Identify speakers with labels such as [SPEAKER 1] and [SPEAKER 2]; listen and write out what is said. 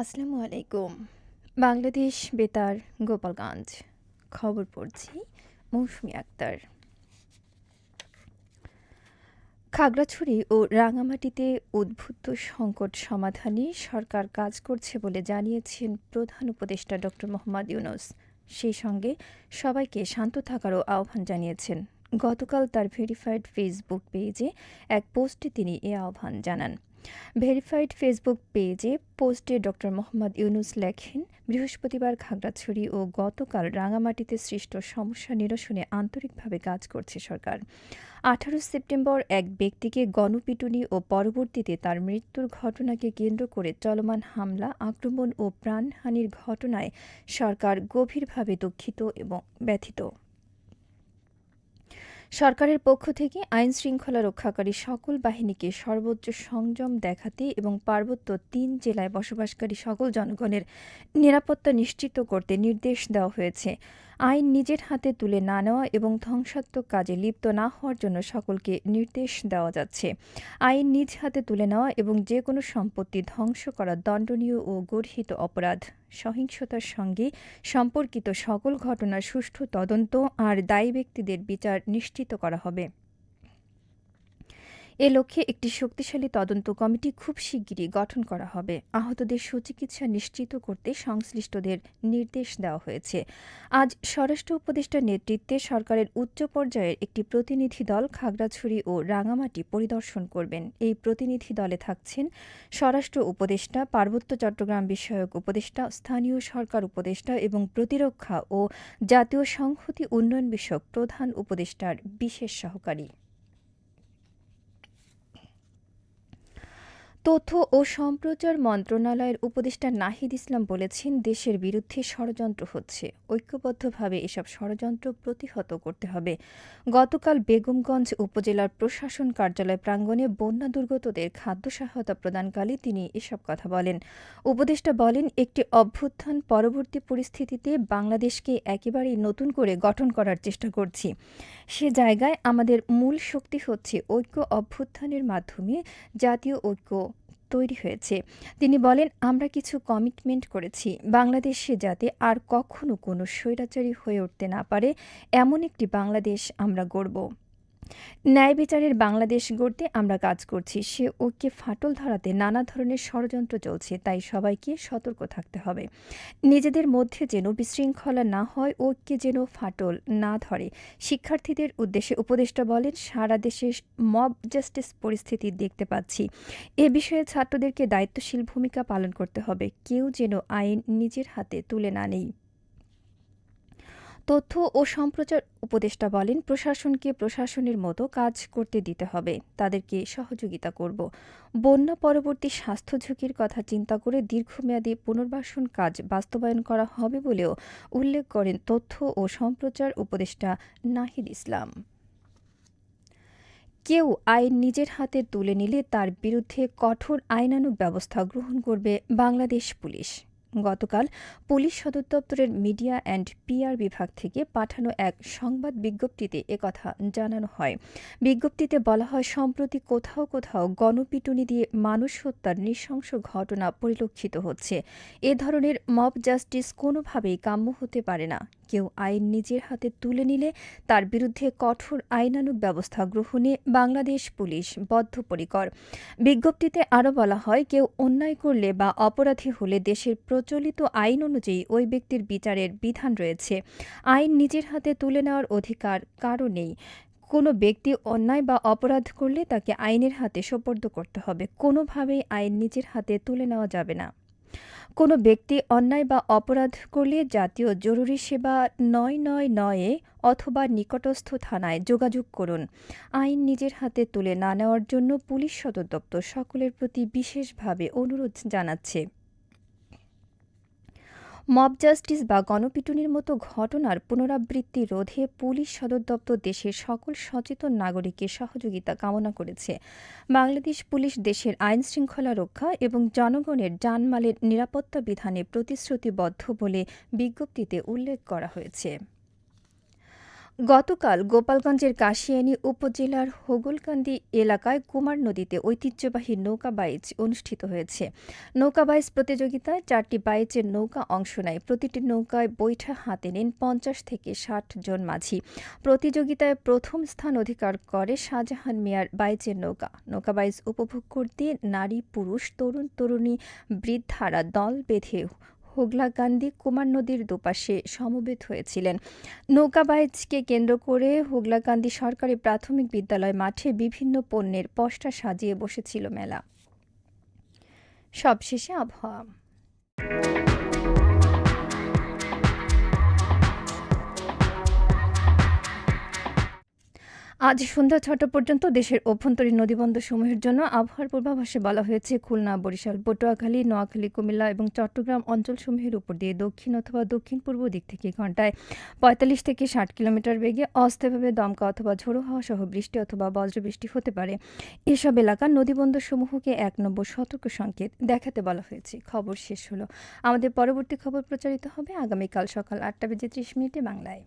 [SPEAKER 1] আসসালামু আলাইকুম। বাংলাদেশ বেতার, গোপালগঞ্জ। খবর পড়ছি মৌসুমি আক্তার। খাগড়াছড়ি ও রাঙামাটিতে উদ্ভূত সংকট সমাধানে সরকার কাজ করছে বলে জানিয়েছেন প্রধান উপদেষ্টা ড মোহাম্মদ ইউনুস। সেই সঙ্গে সবাইকে শান্ত থাকারও আহ্বান জানিয়েছেন। গতকাল তার ভেরিফাইড ফেসবুক পেজে এক পোস্টে তিনি এ আহ্বান জানান। ভেরিফাইড ফেসবুক পেজে পোস্টে ড মোহাম্মদ ইউনুস লেখেন, বৃহস্পতিবার খাগড়াছড়ি ও গতকাল রাঙামাটিতে সৃষ্ট সমস্যা নিরসনে আন্তরিকভাবে কাজ করছে সরকার। আঠারো সেপ্টেম্বর এক ব্যক্তিকে গণপিটুনি ও পরবর্তীতে তার মৃত্যুর ঘটনাকে কেন্দ্র করে চলমান হামলা, আক্রমণ ও প্রাণহানির ঘটনায় সরকার গভীরভাবে দুঃখিত এবং ব্যথিত। সরকারের পক্ষ থেকে আইন শৃঙ্খলা রক্ষাকারী সকল বাহিনীকে সর্বোচ্চ সংযম দেখাতে এবং পার্বত্য তিন জেলায় বসবাসকারী সকল জনগণের নিরাপত্তা নিশ্চিত করতে নির্দেশ দেওয়া হয়েছে। আইন নিজের হাতে তুলে না নেওয়া এবং ধ্বংসাত্মক কাজে লিপ্ত না হওয়ার জন্য সকলকে নির্দেশ দেওয়া যাচ্ছে। আইন নিজ হাতে তুলে নেওয়া এবং যে কোনো সম্পত্তি ধ্বংস করা দণ্ডনীয় ও গর্হিত অপরাধ। সহিংসতার সঙ্গে সম্পর্কিত সকল ঘটনার সুষ্ঠু তদন্ত আর দায়ী ব্যক্তিদের বিচার নিশ্চিত করা হবে। এ লক্ষ্যে একটি শক্তিশালী তদন্ত কমিটি খুব শিগগিরই গঠন করা হবে। আহতদের সুচিকিৎসা নিশ্চিত করতে সংশ্লিষ্টদের নির্দেশ দেওয়া হয়েছে। আজ স্বরাষ্ট্র উপদেষ্টার নেতৃত্বে সরকারের উচ্চ পর্যায়ের একটি প্রতিনিধি দল খাগড়াছড়ি ও রাঙামাটি পরিদর্শন করবেন। এই প্রতিনিধি দলে থাকছেন স্বরাষ্ট্র উপদেষ্টা, পার্বত্য চট্টগ্রাম বিষয়ক উপদেষ্টা, স্থানীয় সরকার উপদেষ্টা এবং প্রতিরক্ষা ও জাতীয় সংহতি উন্নয়ন বিষয়ক প্রধান উপদেষ্টার বিশেষ সহকারী। তথ্য ও সম্প্রচার মন্ত্রণালয়ের উপদেষ্টা নাহিদ ইসলাম বলেছেন, দেশের বিরুদ্ধে ষড়যন্ত্র হচ্ছে। ঐক্যবদ্ধভাবে এসব ষড়যন্ত্র প্রতিহত করতে হবে। গতকাল বেগমগঞ্জ উপজেলার প্রশাসন কার্যালয় প্রাঙ্গণে বন্যা দুর্গতদের খাদ্য সহায়তা প্রদানকালে তিনি এসব কথা বলেন। উপদেষ্টা বলেন, একটি অভ্যুত্থান পরবর্তী পরিস্থিতিতে বাংলাদেশকে একেবারেই নতুন করে গঠন করার চেষ্টা করছি। সে জায়গায় আমাদের মূল শক্তি হচ্ছে ঐক্য অভ্যুত্থানের মাধ্যমে জাতীয় ঐক্য তৈরি হয়েছে। তিনি বলেন, আমরা কিছু কমিটমেন্ট করেছি। বাংলাদেশে যাতে আর কখনো কোনো স্বৈরাচারী হয়ে উঠতে না পারে, এমন একটি বাংলাদেশ আমরা গড়ব। ন্যায় বিচারের বাংলাদেশ গড়তে আমরা কাজ করছি। সে ওকে ফাটল ধরাতে নানা ধরনের ষড়যন্ত্র চলছে, তাই সবাইকে সতর্ক থাকতে হবে। নিজেদের মধ্যে যেন বিশৃঙ্খলা না হয় ওকে যেন ফাটল না ধরে। শিক্ষার্থীদের উদ্দেশ্যে উপদেষ্টা বলেন, সারা দেশে মব জাস্টিস পরিস্থিতি দেখতে পাচ্ছি। এ বিষয়ে ছাত্রদেরকে দায়িত্বশীল ভূমিকা পালন করতে হবে। কেউ যেন আইন নিজের হাতে তুলে না নেই। তথ্য ও সম্প্রচার উপদেষ্টা বলেন, প্রশাসনকে প্রশাসনের মতো কাজ করতে দিতে হবে। তাদেরকে সহযোগিতা করব। বন্যা পরবর্তী স্বাস্থ্য ঝুঁকির কথা চিন্তা করে দীর্ঘমেয়াদী পুনর্বাসন কাজ বাস্তবায়ন করা হবে বলেও উল্লেখ করেন তথ্য ও সম্প্রচার উপদেষ্টা নাহিদ ইসলাম। কেউ আইন নিজের হাতে তুলে নিলে তার বিরুদ্ধে কঠোর আইনানুগ ব্যবস্থা গ্রহণ করবে বাংলাদেশ পুলিশ। গতকাল পুলিশ সদর দপ্তরের মিডিয়া অ্যান্ড পিআর বিভাগ থেকে পাঠানো এক সংবাদ বিজ্ঞপ্তিতে একথা জানানো হয়। বিজ্ঞপ্তিতে বলা হয়, সম্প্রতি কোথাও কোথাও গণপিটুনি দিয়ে মানুষ হত্যার নৃশংস ঘটনা পরিলক্ষিত হচ্ছে। এ ধরনের মব জাস্টিস কোনোভাবেই কাম্য হতে পারে না। কেউ আইন নিজের হাতে তুলে নিলে তার বিরুদ্ধে কঠোর আইনানুগ ব্যবস্থা গ্রহণে বাংলাদেশ পুলিশ বদ্ধপরিকর। বিজ্ঞপ্তিতে আরও বলা হয়, কেউ অন্যায় করলে বা অপরাধী হলে দেশের প্রচলিত আইন অনুযায়ী ওই ব্যক্তির বিচারের বিধান রয়েছে। আইন নিজের হাতে তুলে নেওয়ার অধিকার কারও নেই। কোনো ব্যক্তি অন্যায় বা অপরাধ করলে তাকে আইনের হাতে সোপর্দ করতে হবে। কোনোভাবেই আইন নিজের হাতে তুলে নেওয়া যাবে না। কোনো ব্যক্তি অন্যায় বা অপরাধ করলে জাতীয় জরুরি সেবা নয় নয় নয়ে অথবা নিকটস্থ থানায় যোগাযোগ করুন। আইন নিজের হাতে তুলে না নেওয়ার জন্য পুলিশ সদর দপ্তর সকলের প্রতি বিশেষভাবে অনুরোধ জানাচ্ছে। মব জাস্টিস বা গণপিটুনির মতো ঘটনার পুনরাবৃত্তি রোধে পুলিশ সদর দপ্তর দেশের সকল সচেতন নাগরিকের সহযোগিতা কামনা করেছে। বাংলাদেশ পুলিশ দেশের আইন শৃঙ্খলা রক্ষা এবং জনগণের জানমালের নিরাপত্তা বিধানে প্রতিশ্রুতিবদ্ধ বলে বিজ্ঞপ্তিতে উল্লেখ করা হয়েছে। গতকাল গোপালগঞ্জের কাশিয়ানী উপজেলার হোগলকান্দি এলাকায় কুমার নদীতে ঐতিহ্যবাহী নৌকা বাইচ অনুষ্ঠিত হয়েছে। নৌকা বাইচ প্রতিযোগিতায় চারটি বাইচের নৌকা অংশ নেয়। প্রতিটি নৌকায় বৈঠা হাতে নেন পঞ্চাশ থেকে ষাট জন মাঝি। প্রতিযোগিতায় প্রথম স্থান অধিকার করে শাহজাহান মিয়ার বাইচের নৌকা। নৌকা বাইচ উপভোগ করতে নারী, পুরুষ, তরুণ, তরুণী, বৃদ্ধারা দল বেঁধে হোগলাকান্দি কুমার নদীর দুপাশে সমবেত হয়েছিলেন। নৌকাবাইজকে কেন্দ্র করে হোগলা গান্ধী সরকারি প্রাথমিক বিদ্যালয় মাঠে বিভিন্ন পণ্যের পষ্টা সাজিয়ে বসেছিল মেলা। সবশেষে আবহাওয়া। আজ সন্ধ্যা ছটা পর্যন্ত দেশের অভ্যন্তরীণ নদীবন্দর সমূহের জন্য আবহাওয়ার পূর্বাভাসে বলা হয়েছে, খুলনা, বরিশাল, পটুয়াখালী, নোয়াখালী, কুমিল্লা এবং চট্টগ্রাম অঞ্চলসমূহের উপর দিয়ে দক্ষিণ অথবা দক্ষিণ পূর্ব দিক থেকে ঘন্টায় পঁয়তাল্লিশ থেকে ষাট কিলোমিটার বেগে অস্থায়ীভাবে দমকা অথবা ঝোড়ো হাওয়া সহ বৃষ্টি অথবা বজ্রবৃষ্টি হতে পারে। এসব এলাকার নদীবন্দরসমূহকে এক নম্বর সতর্ক সংকেত দেখাতে বলা হয়েছে। খবর শেষ হলো। আমাদের পরবর্তী খবর প্রচারিত হবে আগামীকাল সকাল আটটা বেজে ত্রিশ মিনিটে বাংলায়।